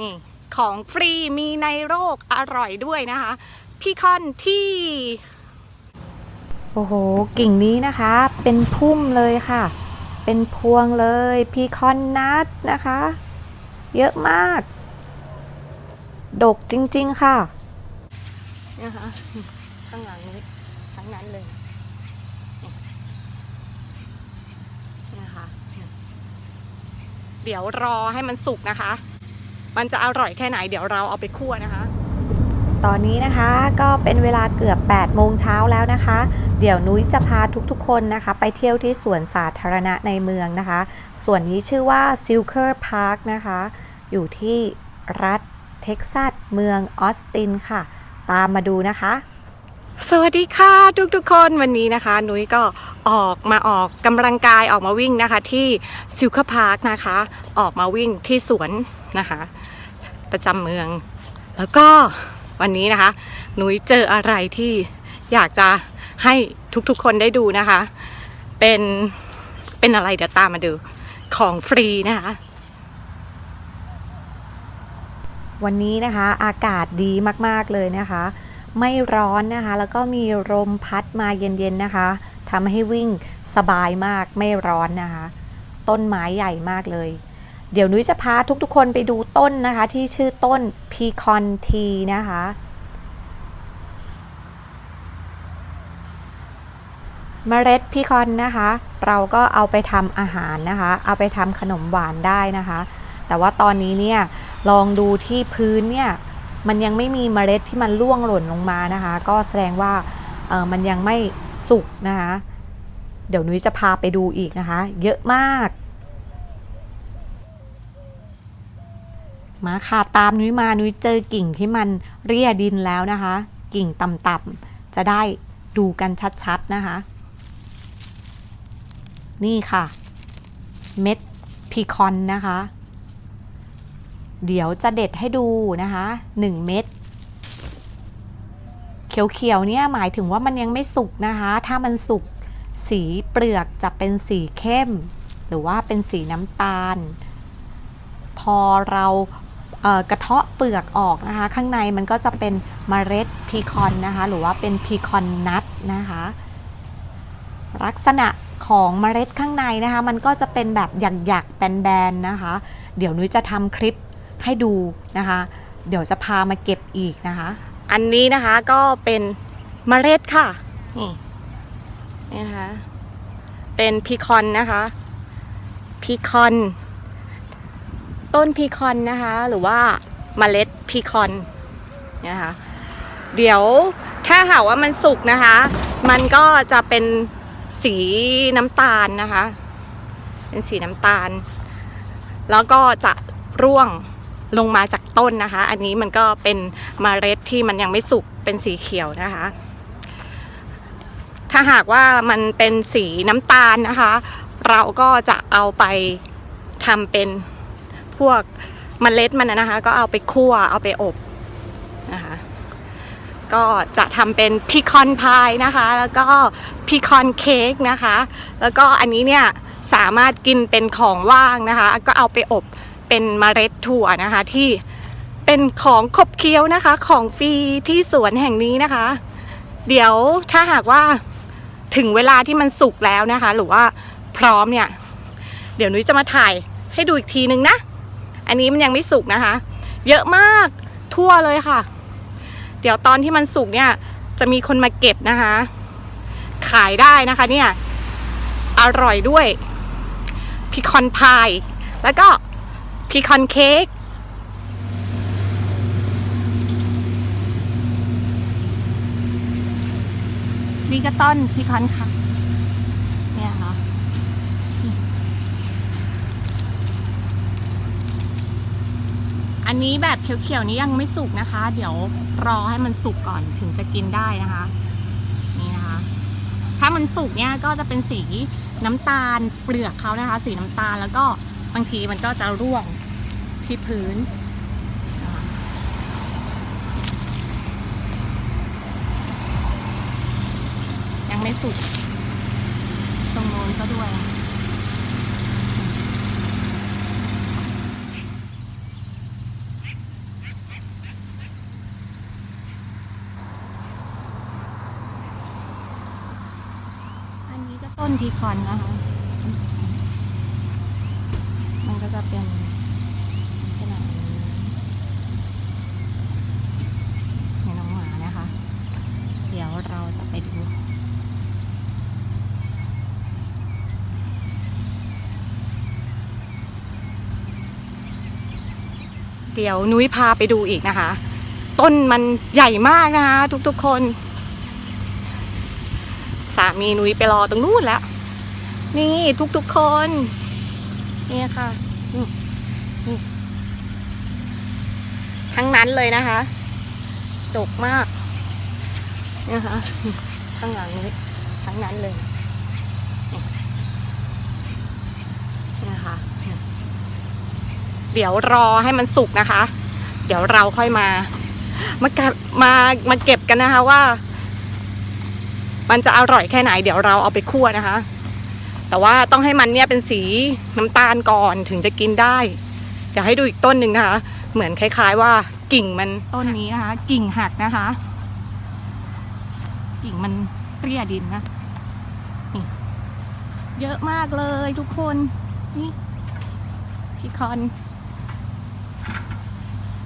นี่ของฟรีมีในโลกอร่อยด้วยนะคะ พี่คอนที่ โอ้โห กิ่งนี้นะคะ เป็นพุ่มเลยค่ะ เป็นพวงเลย พีคอนนัทนะคะ เยอะมาก ดกจริง ๆ ค่ะนะคะข้างหลังนี้ทั้งนั้นเลยนี่นะคะ เดี๋ยวรอให้มันสุกนะคะ มันจะอร่อยแค่ไหนเดี๋ยวเราเอาไปคั่วนะคะ ตอนนี้นะคะก็เป็นเวลาเกือบ 8 โมงเช้าแล้วนะคะ เดี๋ยวนุ้ยจะพาทุกๆ คนนะคะ ไปเที่ยวที่สวนสาธารณะในเมืองนะคะ ส่วนนี้ชื่อว่า Silker Park นะคะ อยู่ที่รัฐเท็กซัสเมืองออสตินค่ะ ตามมาดูนะคะ สวัสดีค่ะทุกๆคนวันนี้นะคะ นุ้ยก็ออกมาออกกำลังกายออกมาวิ่งนะคะ ที่ซิลคพาร์คนะคะ ออกมาวิ่งที่สวนนะคะ ประจำเมือง แล้วก็วันนี้นะคะ นุ้ยเจออะไรที่อยากจะให้ทุกๆคนได้ดูนะคะ เป็นเป็นอะไรเดี๋ยวตามมาดูของฟรีนะคะ วันนี้นะคะอากาศดีมากๆเลยนะคะ ไม่ร้อนนะคะ แล้วก็มีลมพัดมาเย็นๆนะคะทำให้วิ่งสบายมากไม่ร้อนนะคะ ต้นไม้ใหญ่มากเลย เดี๋ยวนุ้ยจะพาทุกๆคนไปดูต้นนะคะ ที่ชื่อต้นพีคอนทีนะคะเมล็ดพีคอนนะคะ เราก็เอาไปทำอาหารนะคะ เอาไปทำขนมหวานได้นะคะ แต่ว่าตอนนี้เนี่ยลองดูที่พื้นเนี่ย มันยังไม่มีเมล็ดที่มันร่วงหล่นลงมานะคะ ก็แสดงว่ามันยังไม่สุกนะคะ เดี๋ยวนุ้ยจะพาไปดูอีกนะคะ เยอะมากมาค่ะตามนุ้ยมานุ้ยเจอกิ่งที่มันเรียดินแล้วนะคะ กิ่งต่ำๆจะได้ดูกันชัดๆนะคะ นี่ค่ะ เม็ดพีคอนนะคะ เดี๋ยวจะเด็ดให้ดูนะคะ 1 เม็ดเขียวๆเนี่ยหมายถึงว่ามันยังไม่สุกนะคะ ถ้ามันสุกสีเปลือกจะเป็นสีเข้ม หรือว่าเป็นสีน้ำตาล พอเราเกระเทาะเปลือกออกนะคะ ข้างในมันก็จะเป็นเมล็ดพีคอนนะคะ หรือว่าเป็นพีคอนนัทนะคะ ลักษณะของเมล็ดข้างในนะคะ มันก็จะเป็นแบบหยักๆแบนๆนะคะ เดี๋ยวนุ้ยจะทำคลิป ให้ดูนะคะ เดี๋ยวจะพามาเก็บอีกนะคะ อันนี้นะคะก็เป็นเมล็ดค่ะ นี่นี่นะคะ เป็นพีคอนนะคะพีคอน ต้นพีคอนนะคะ หรือว่าเมล็ดพีคอนนะคะ เดี๋ยวถ้าหากว่ามันสุกนะคะ มันก็จะเป็นสีน้ำตาลนะคะ เป็นสีน้ำตาล แล้วก็จะร่วง ลงมาจากต้นนะคะ อันนี้มันก็เป็นเมล็ดที่มันยังไม่สุกเป็นสีเขียวนะคะ ถ้าหากว่ามันเป็นสีน้ำตาลนะคะ เราก็จะเอาไปทำเป็นพวกเมล็ดมันนะนะคะ ก็เอาไปคั่วเอาไปอบนะคะก็จะทำเป็นพีคอนพายนะคะ แล้วก็พีคอนเค้กนะคะ แล้วก็อันนี้เนี่ยสามารถกินเป็นของว่างนะคะ ก็เอาไปอบ เป็นเมล็ดถั่วนะคะที่เป็นของขบเคี้ยวนะคะ ของฟรีที่สวนแห่งนี้นะคะ เดี๋ยวถ้าหากว่าถึงเวลาที่มันสุกแล้วนะคะ หรือว่าพร้อมเนี่ย เดี๋ยวนุ้ยจะมาถ่ายให้ดูอีกทีนึงนะ อันนี้มันยังไม่สุกนะคะ เยอะมากทั่วเลยค่ะ เดี๋ยวตอนที่มันสุกเนี่ยจะมีคนมาเก็บนะคะ ขายได้นะคะเนี่ย อร่อยด้วยพีคอนพาย แล้วก็ พีคอนเค้กนี่ก็ต้นพีคอนค่ะ เนี่ยค่ะอันนี้แบบเขียวๆนี้ยังไม่สุกนะคะ เดี๋ยวรอให้มันสุกก่อนถึงจะกินได้นะคะ นี่นะคะ ถ้ามันสุกเนี่ยก็จะเป็นสีน้ำตาลเปลือกเขานะคะ สีน้ำตาลแล้วก็บางทีมันก็จะร่วง ที่พื้น ยังไม่สุก ตรงโน้นก็ด้วยอันนี้นพีคอนนะคะ มันก็จะเป็น เดี๋ยวเราจะไปดูเดี๋ยวนุ้ยพาไปดูอีกนะคะ ต้นมันใหญ่มากนะคะ ทุกๆคน สามีนุ้ยไปรอตรงนู้นแล้ว นี่ทุกๆคนนี่ค่ะทั้งนั้นเลยนะคะดกมาก นะคะข้างหลังนุ้ทั้งนั้นเลยนะคะเดี๋ยวรอให้มันสุกนะคะ เดี๋ยวเราค่อยมา มาเก็บมามาเก็บกันนะคะว่า มันจะอร่อยแค่ไหน เดี๋ยวเราเอาไปคั่วนะคะ แต่ว่าต้องให้มันเนี่ยเป็นสีน้ำตาลก่อนถึงจะกินได้เดี๋ยวให้ดูอีกต้นหนึ่งนะคะ เหมือนคล้าย ๆ ว่ากิ่งมันต้นนี้นะคะ กิ่งหักนะคะ กิ่งมันเปรี้ยดินนะนี่เยอะมากเลยทุกคนนี่พี่คอน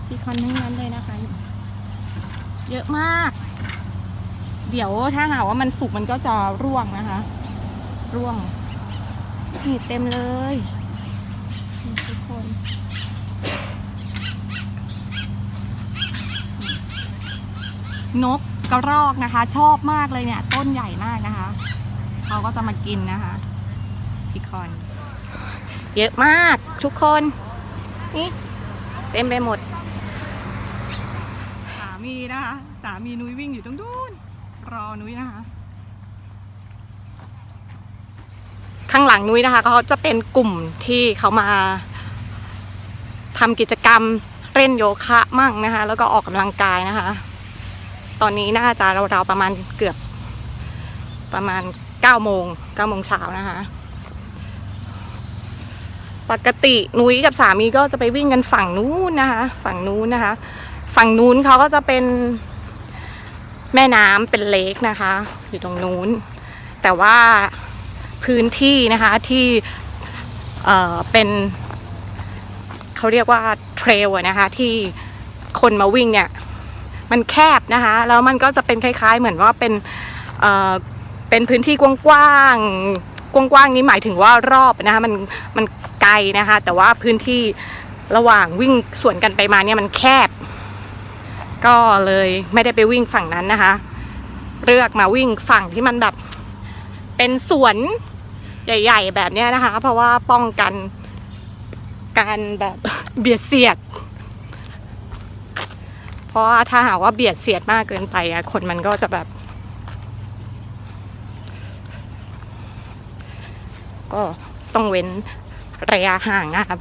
พี่คอนทั้งนั้นเลยนะคะ เยอะมาก เดี๋ยวถ้าหากว่ามันสุกมันก็จะร่วงนะคะ ร่วงนี่เต็มเลยทุกคนนก กระรอกนะคะ ชอบมากเลยเนี่ย ต้นใหญ่มากนะคะเขาก็จะมากินนะคะพิคอนเยอะมากทุกคนนี่เต็มไปหมด สามีนะคะ สามีนุ้ยวิ่งอยู่ตรงนู้นรอนุ้ยนะคะ ข้างหลังนุ้ยนะคะเขาจะเป็นกลุ่มที่เขามาทำกิจกรรมเล่นโยคะมั่งนะคะ แล้วก็ออกกำลังกายนะคะ ตอนนี้น่าจะเราๆประมาณเกือบประมาณ9โมง9โมงเช้านะคะ ปกตินุ้ยกับสามีก็จะไปวิ่งกันฝั่งนู้นนะคะ ฝั่งนู้นนะคะ ฝั่งนู้นเขาก็จะเป็นแม่น้ำเป็นเลคนะคะ อยู่ตรงนู้น แต่ว่าพื้นที่นะคะที่เอ่อเป็นเขาเรียกว่าเทรลนะคะที่คนมาวิ่งเนี่ย มันแคบนะคะ แล้วมันก็จะเป็นคล้ายๆ เหมือนว่าเป็นเอ่อเป็นพื้นที่กว้างๆกว้างๆนี้หมายถึงว่ารอบนะคะมันมันไกลนะคะ แต่ว่าพื้นที่ระหว่างวิ่งสวนกันไปมาเนี่ยมันแคบ ก็เลยไม่ได้ไปวิ่งฝั่งนั้นนะคะ เลือกมาวิ่งฝั่งที่มันแบบเป็นสวนใหญ่ ๆ แบบนี้นะคะ เพราะว่าป้องกันการแบบเบียดเสียด เพราะว่าถ้าหากว่าเบียดเสียดมากเกินไปอะคนมันก็จะแบบ ก็ต้องเว้นระยะห่างนะครับ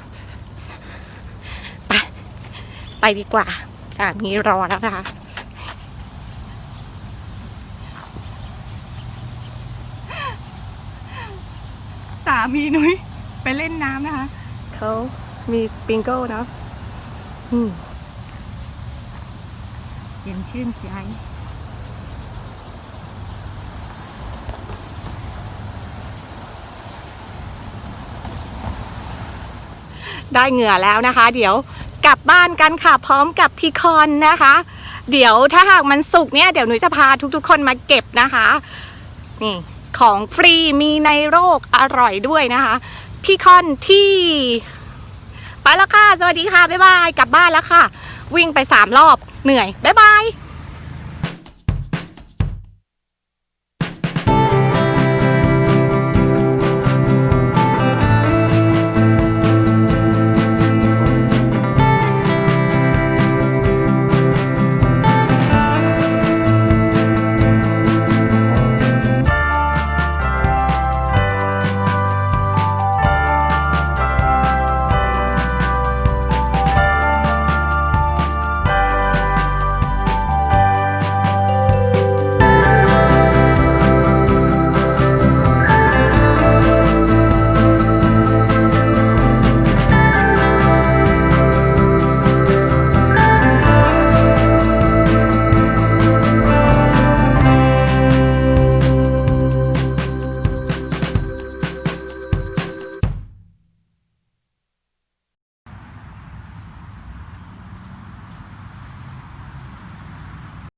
ไปไปดีกว่าสามีรอแล้วนะคะสามีนุ้ยไปเล่นน้ำนะคะ เขามีสปริงเกิลเนาะอืม เย็นชื่นใจได้เหงื่อแล้วนะคะ เดี๋ยวกลับบ้านกันค่ะพร้อมกับพีคอนนะคะ เดี๋ยวถ้าหากมันสุกเนี่ยเดี๋ยวหนูจะพาทุกๆ คนมาเก็บนะคะนี่ของฟรีมีในโลกอร่อยด้วยนะคะพีคอนที่ไปแล้วค่ะ สวัสดีค่ะ บ๊ายบาย กลับบ้านแล้วค่ะ วิ่งไปสามรอบ เหนื่อย บ๊ายบาย